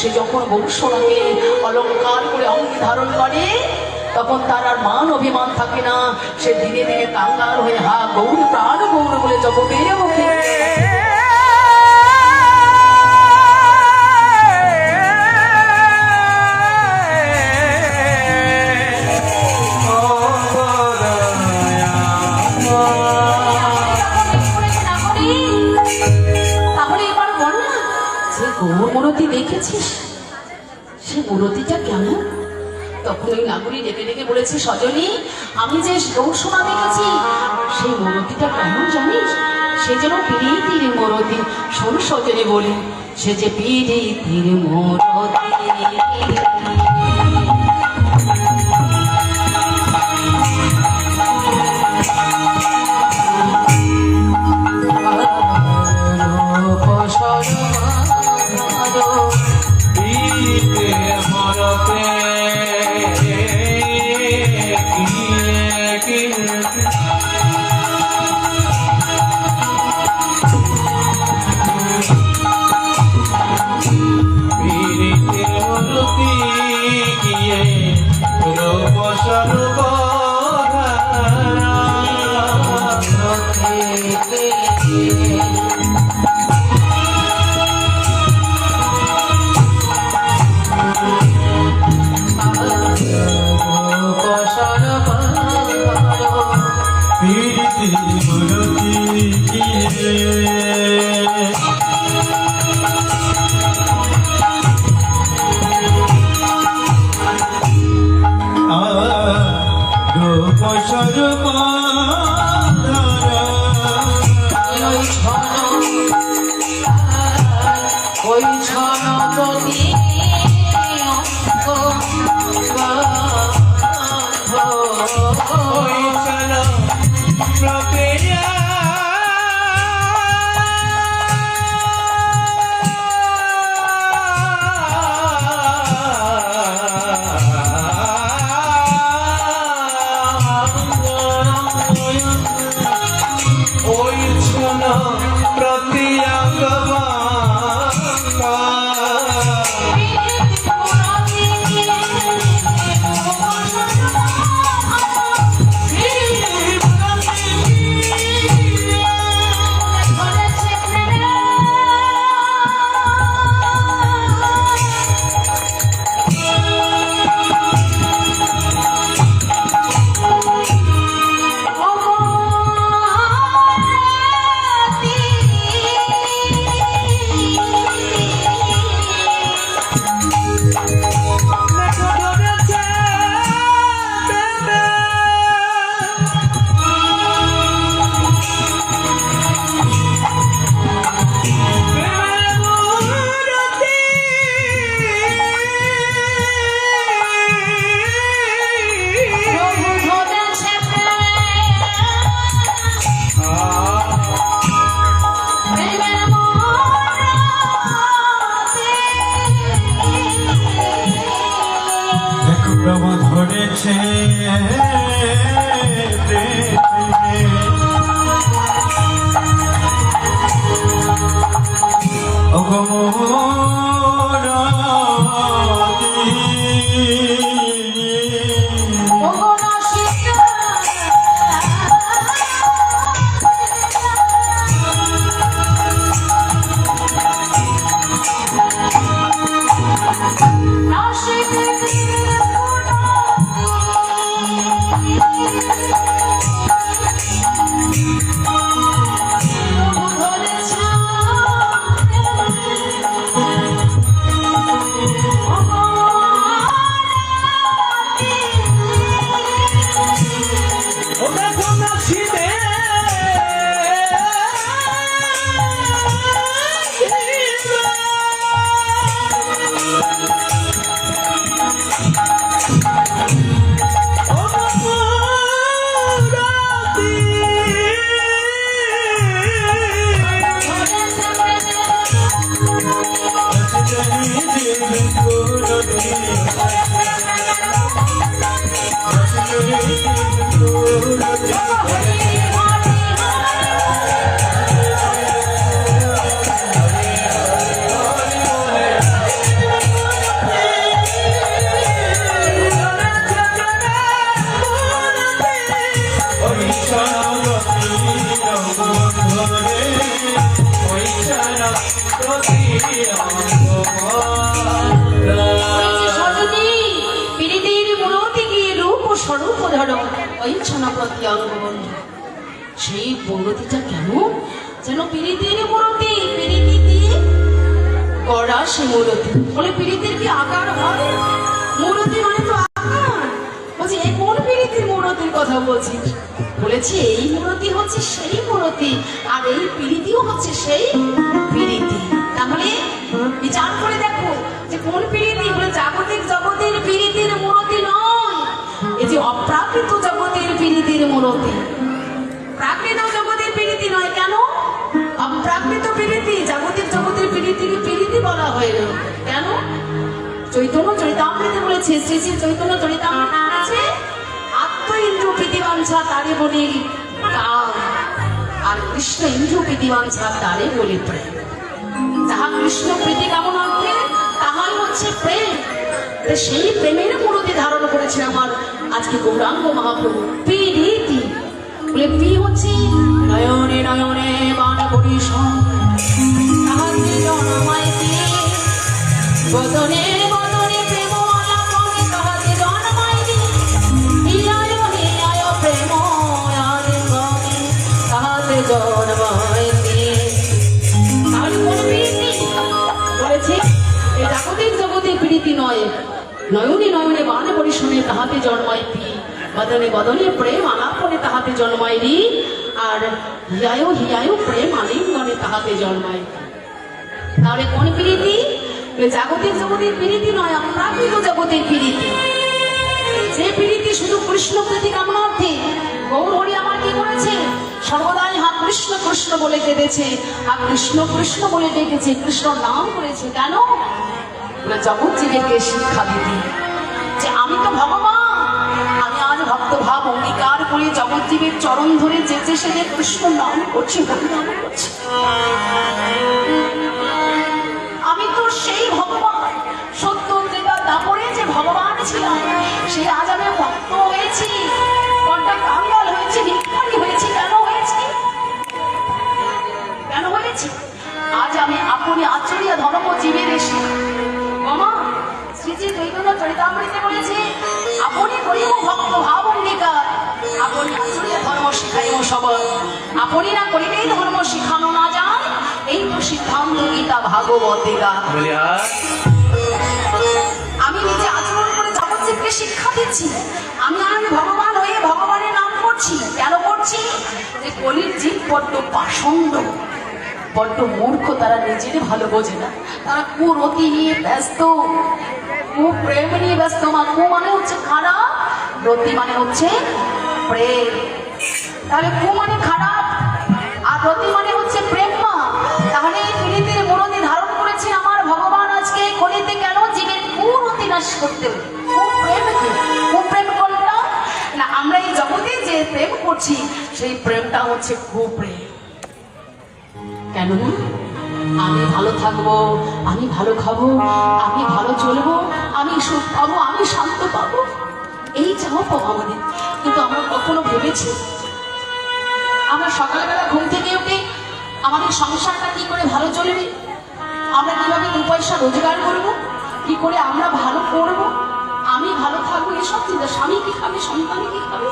সে যখন বংশনাকে অলঙ্কার করে অঙ্গে ধারণ করে, তখন তার আর মান অভিমান থাকে না। সে দিনে দিনে কাঙ্গাল হয়ে, হা, গৌর প্রাণ, গৌর বলে জগতের মুখে। মূরতি দেখেছিস? সে মুরতিটা কেমন? তখন ওই নাগরী ডেকে ডেকে বলেছে, সজনী, আমি যে গৌসোনা দেখেছি সেই মুরতিটা কেমন জানিস? সে যেন পিড়িতির মরতি। শোন সজনী বলি, সে যে পিড়িতির মূরতি। পীড়িতে মূর্তি গিয়ে রূপ স্বরূপ ওই ছন ওই প্রক্রিয়া ওই ছন প্রতিয়াঙ্গমা ওই ছনপতি অঙ্গবন্ধু। সেই মূর্তিটা কেন? যেন পিড়িতির মূর্তি, পিড়িতি দিয়ে করা সে মূর্তি। বলে পিড়িতির কি আকার হয়? মূর্তি মানে তো আকার। বলছি এই কোন মূর্তির কথা বলছি? বলেছি, এই মূর্তি হচ্ছে সেই মূর্তি, আর এই পিড়িতিও হচ্ছে সেই অপ্রাকৃত জগতের পিড়িতির মূর্তি প্রাকৃত জগতের পীড়িতি নয় কেন? অপ্রাকৃত পীড়িতি জাগতিক জগতের পীড়িতিকে পীড়িতি বলা হয় না। কেন? চৈতন্য চরিতামৃতে বলেছে, শ্রী শ্রী চৈতন্য চরিতামৃতে বলেছে আত্ম ইন্দ্র প্রীতিবাঞ্ছা তারে বলে কাম আর কৃষ্ণ ইন্দ্র প্রীতিবাঞ্ছা তারে বলে প্রেম। যাহা কৃষ্ণ প্রীতি কেমন কামনার্থে, তাহাই হচ্ছে প্রেম। সেই প্রেমের মূর্তি ধারণ করেছে আমার আজকে গৌরাঙ্গ মহাপ্রভু। প্রীতি বলে পি হচ্ছে নয়নে নয়নে বান বদনে বদনে নয়নে নয়নে বানে পরিশনে তাহাতে জন্মায় বদনে বদনে প্রেম আলাপনে তাহাতে জন্মায় রি আর হিয়ায় হিয়ায় প্রেম আলিঙ্গনে তাহাতে জন্মায় তাহলে কোন প্রীতি? জাগতিক জগতের প্রীতি নয়, অপ্রাকৃত জগতের প্রীতি। যে প্রীতি শুধু কৃষ্ণ প্রীতি কামনার্থে, গৌর হরি আমার কি করেছে? সর্বদাই হা কৃষ্ণ কৃষ্ণ বলে কেঁদেছে আর কৃষ্ণ কৃষ্ণ বলে ডেকেছে, কৃষ্ণ নাম করেছে। কেন? না জগৎ জীবেকে শিক্ষা দিতে যে আমি তো ভগবান। আমি আজ ভক্ত ভাব অঙ্গীকার করে জগৎজীবের চরণ ধরে যেচে সেজে কৃষ্ণ নাম করছি, হরি নাম করছি। আমি তো সেই চরিতামৃতে বলেছে আপনি করিব ভক্ত ভাব আপনি আচরিয়া ধর্ম শিখাইব সবল আপনি না করিলেই ধর্ম শিখানো না যায়। এই তো সিদ্ধান্ত গীতা আর আমি নিজে আচরণ করে জগৎজীবকে শিক্ষা দিচ্ছি। আমি আজ ভগবান হয়ে ভগবানের নাম করছি। কেন করছি? যে কলির জীব বড্ড পাষণ্ড। বড্ড মূর্খ, তারা নিজের ভালো বোঝে না। তারা কুরতি নিয়ে ব্যস্ত। কুপ্রেম নিয়ে ব্যস্ত। মা, কু মানে হচ্ছে খারাপ, রতি মানে হচ্ছে প্রেম। তাহলে কু মানে খারাপ, আর রতি মানে হচ্ছে প্রেম, মা। তাহলে মূরতি ধারণ করেছে আমার ভগবান আজকে কলিতে কেন? জীবের কুরতি নাশ করতে না, আমরা এই জগতে যে প্রেম করছি, সেই প্রেমটা হচ্ছে কুপ্রেম কেন না আমি ভালো থাকব, আমি ভালো খাব, আমি ভালো চলবো, আমি সুখ পাবো, আমি শান্ত পাবো। এই চাও পাবো আমাদের কিন্তু আমরা কখনো ভেবেছি আমরা সকালবেলা ঘুম থেকে উঠে আমাদের সংসারটা কি করে ভালো চলবে? আমরা কীভাবে দু পয়সা রোজগার করব? কি করে আমরা ভালো করব? আমি ভালো থাকব? এসব চিন্তা স্বামী কি খাবে, সন্তান কি খাবে?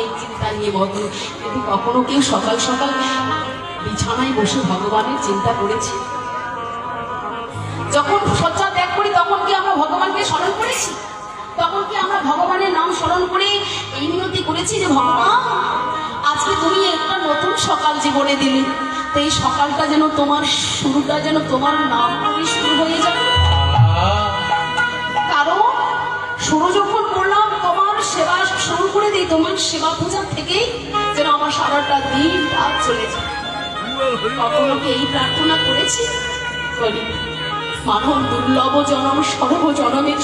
এই চিন্তা নিয়ে বদল কিন্তু কখনো কেউ সকাল সকাল বিছানায় বসে ভগবানের চিন্তা করেছি। যখন শয্যা ত্যাগ করি, তখন কি আমরা ভগবানকে স্মরণ করেছি? তখন কি আমরা ভগবানের নাম স্মরণ করে এই মিনতি করেছি যে, ভগবান, আজকে তুমি একটা নতুন সকাল জীবনে দিলে। তো এই সকালটা যেন তোমার শুরুটা যেন তোমার নাম করে শুরু হয়ে যাবে কারণ শুরু যখন করলাম, তোমার সেবা শুরু করে দিই, তোমার সেবা পূজা থেকেই যেন আমার সারাটা দিন রাত চলে যায়। কখনো কি এই প্রার্থনা করেছি। করি মানব দুর্লভ জনম সর্ব জনমের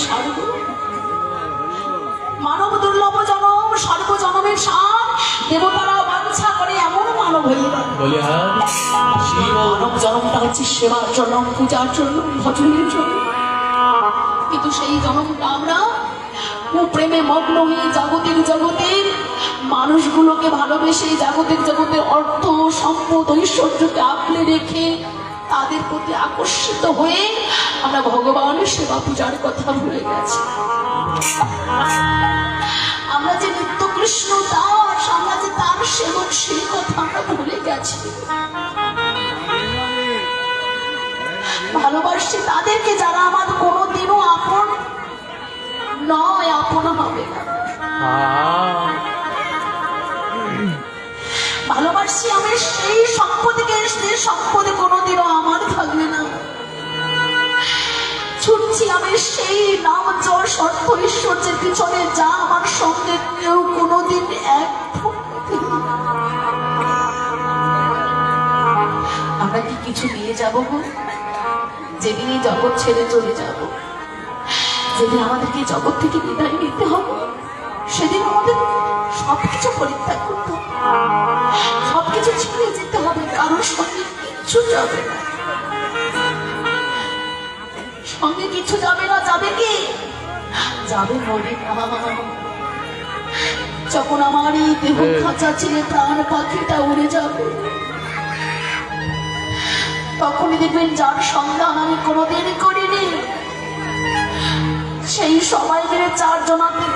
মানব দুর্লভ জনম সর্ব জনমের সার দেবতারা বাঞ্ছা করে এমন মানব হয়ে গেল সেই মানব জন্মটা হচ্ছে সেবার জন্য পূজার জন্য ভজনের জন্য। কিন্তু সেই জন্মটা আমরা প্রেমে মগ্ন হয়ে জাগতিক জগতের মানুষগুলোকে ভালোবেসে জাগতিক জগতের অর্থ, সম্পদ ঐশ্বর্যকে আঁকলে রেখে তাদের প্রতি আকর্ষিত হয়ে আমরা ভগবানের সেবা পূজার কথা ভুলে গেছি। আমরা যে নিত্য কৃষ্ণ দাস আমরা যে তার সেবক, সেই কথা আমরা ভুলে গেছি। ভালোবাসি তাদেরকে যারা আমার কোনোদিনও আপন নয়, আপন হবে না। ভালোবাসি আমি, সেই সম্পদকে সেই সম্পদ কোনোদিনও আমার থাকবে না। ছুটছি আমি সেই নাম জল, শর্ত, ঐশ্বর্যের পিছনে, যা আমার সঙ্গে কেউ কোনোদিন এক। আমরা কি কিছু নিয়ে যাব যেদিন এই জগৎ ছেড়ে চলে যাব। যেদিন আমাদেরকে জগৎ থেকে বিদায় নিতে হবে, সেদিন আমাদের সবকিছু পরিত্যাগ করতে সবকিছু ছেড়ে যেতে হবে কারোর সঙ্গে কিচ্ছু যাবে না। সঙ্গে কিছু যাবে না যাবে কি? যাবে মরে যখন আমার এই দেহ খাঁচা ছেড়ে প্রাণ পাখিটা উড়ে যাবে তখনই দেখবেন যার সন্ধান আমি কোনোদিন করিনি সেই সময় মিলে চার জনাতে